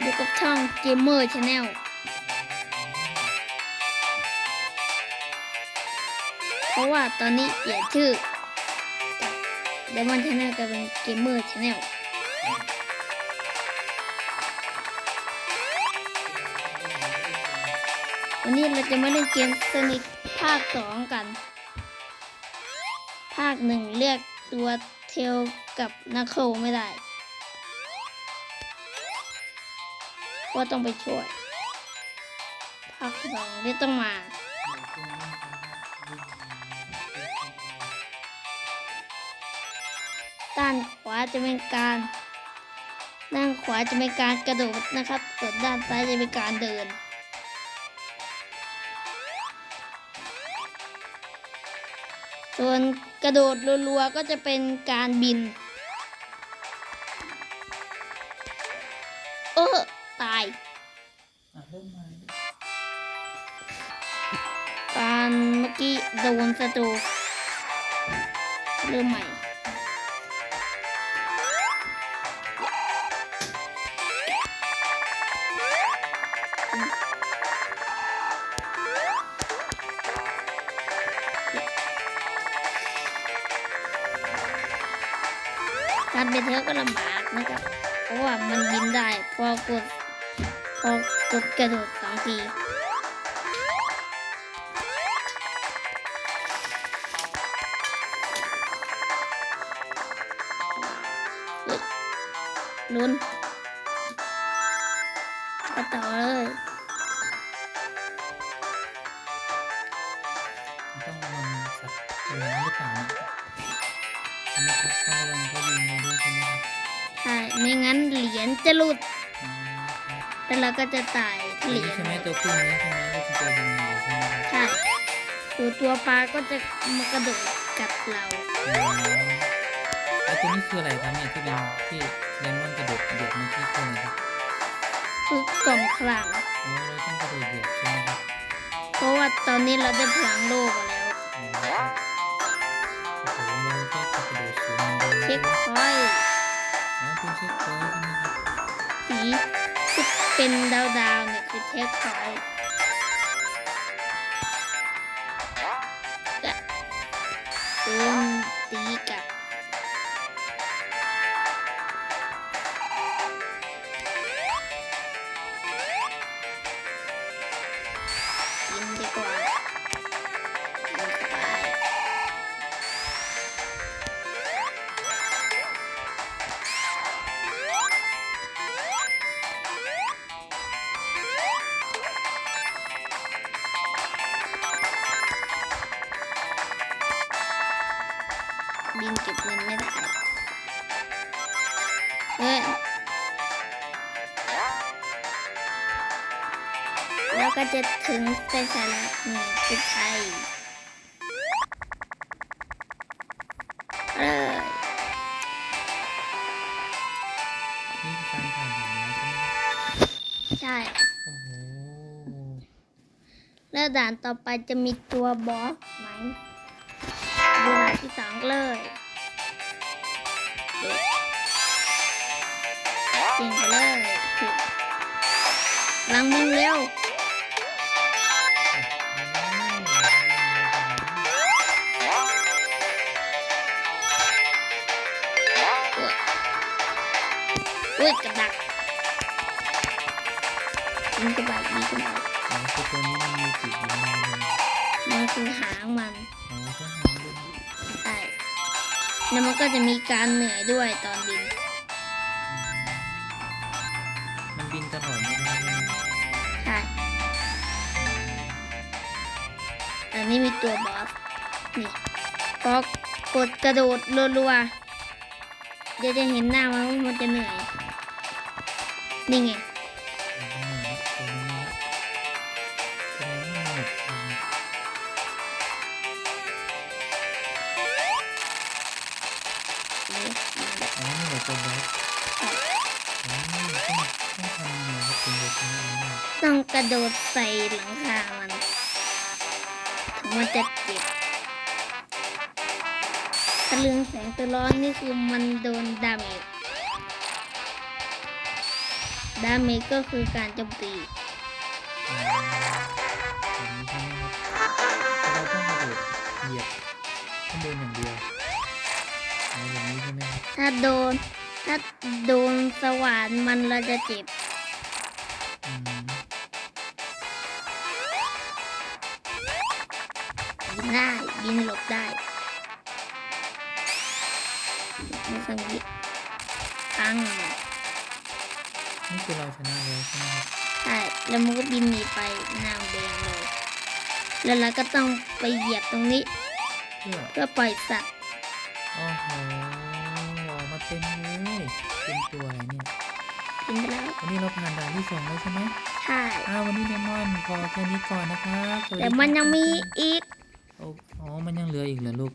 อยู่กับช่อง Gamer Channel เพราะว่าตอนนี้เปลี่ยนชื่อจาก Diamond Channel กลายเป็น Gamer Channel วันนี้เราจะมาเล่นเกมสนิกภาคสองกัน ภาคหนึ่งเลือกตัวเทลกับนักโคไม่ได้ ว่าต้องไปช่วยภาคสองที่ต้องมา ด้านขวาจะเป็นการด้านขวาจะเป็นการกระโดดนะครับ ส่วนด้านซ้ายจะเป็นการเดิน ส่วนกระโดดรัวๆก็จะเป็นการบิน ตายอะเริ่มใหม่การเมื่อกี้โดนศัตรูเริ่มใหม่การเป็นเธอก็ลำบากนะครับ เพราะว่ามันบินได้ พอกด พอกดกระโดดสองทีลุ้นไปต่อเลยต้องระวังสัตว์ตัวน้ำหรือเปล่านะใช่ไหมครับต้องระวังเขายิงเราด้วยใช่ไหมครับใช่ไม่งั้นเหรียญจะหลุดอ๋อครับ แล้วเราก็จะตายถ้าตัวเหรีนี้ยญใช่ไหมตัวผู้นี้ใช่ไหมที่เป็นตัวยิงเราใช่ไหมครับใช่ตัวตัวปลาก็จะมากระโดดกัดเราอ๋อไอ้ตัวนี้คืออะไรครับเนี่ยที่เป็นที่เลมอนกระโดดเหยียบเมื่อกี้คืออะไรครับคือกล่องคลังอ๋อเราต้องกระโดดเหยียบใช่ไหมครับเพราะว่าตอนนี้เราได้พลังโลกมาแล้วอ๋อครับโอ้โหเราก็จะกระโดดสูงเหมือนเดิมเช็คพอยต์อ๋อเป็นเช็คพอยต์ใช่ไหมครับสีที่ เป็นดาวดาวเนี่ยคือเช็คพอยต์และโดนตีกับกินดีกว่า บินเก็บเงินไม่ได้เฮ้ยแล้วก็จะถึงเส้นชัยแล้วนี่คือไทยเลยนี่คือการผ่านด่านแล้วใช่ไหมครับใช่ โอ้โห แล้วด่านต่อไปจะมีตัวบอสไหม ดูด่านที่สองเลยจริงไปเลยถูกลังมึงเร็วอุ้ยกระดักยิงกระบาดยิงกระบาดอ๋อคือตัวนี้มันมีปีกอยู่ในมันมันคือหางมันอ๋อแค่หางด้วย แล้วมันก็จะมีการเหนื่อยด้วยตอนบิน มันบินตลอดไม่ได้ใช่ไหมใช่อันนี้มีตัวบอสนี่พอกดกระโดดรัวๆเดี๋ยวจะเห็นหน้ามันว่ามันจะเหนื่อย นี่ไง อ๋อนี่เหลือตัวบอสอ๋อต้องต้องทำยังไงครับคุณเด็กคนนี้เนี่ยต้องกระโดดใส่หลังคามันถึงมันจะเจ็บตะลึงแสงตัวร้อนนี่คือมันโดนดาเมจดาเมจก็คือการโจมตีอ๋อแบบนี้ใช่ไหมครับเราต้องกระโดดเหยียบข้างบนอย่างเดียว ถ้าโดน ถ้าโดนสว่านมันเราจะเจ็บอืมบินได้บินหลบได้มีสังเกตตั้งนี่คือเราชนะแล้วใช่ไหมครับใช่แล้วมันก็บินหนีไปหน้าแดงเลยแล้วเราก็ต้องไปเหยียบตรงนี้ เพื่อเพื่อปล่อยสัตว์โอ้โหอ บินไปแล้ว วันนี้เราผ่านด่านที่สองแล้วใช่ไหมใช่อ้าววันนี้เลมอนพอแค่นี้ก่อนนะครับสวัสดีแต่มันยังมีครับอีก โอ้อ๋อ มันยังเหลืออีกเหรอลูก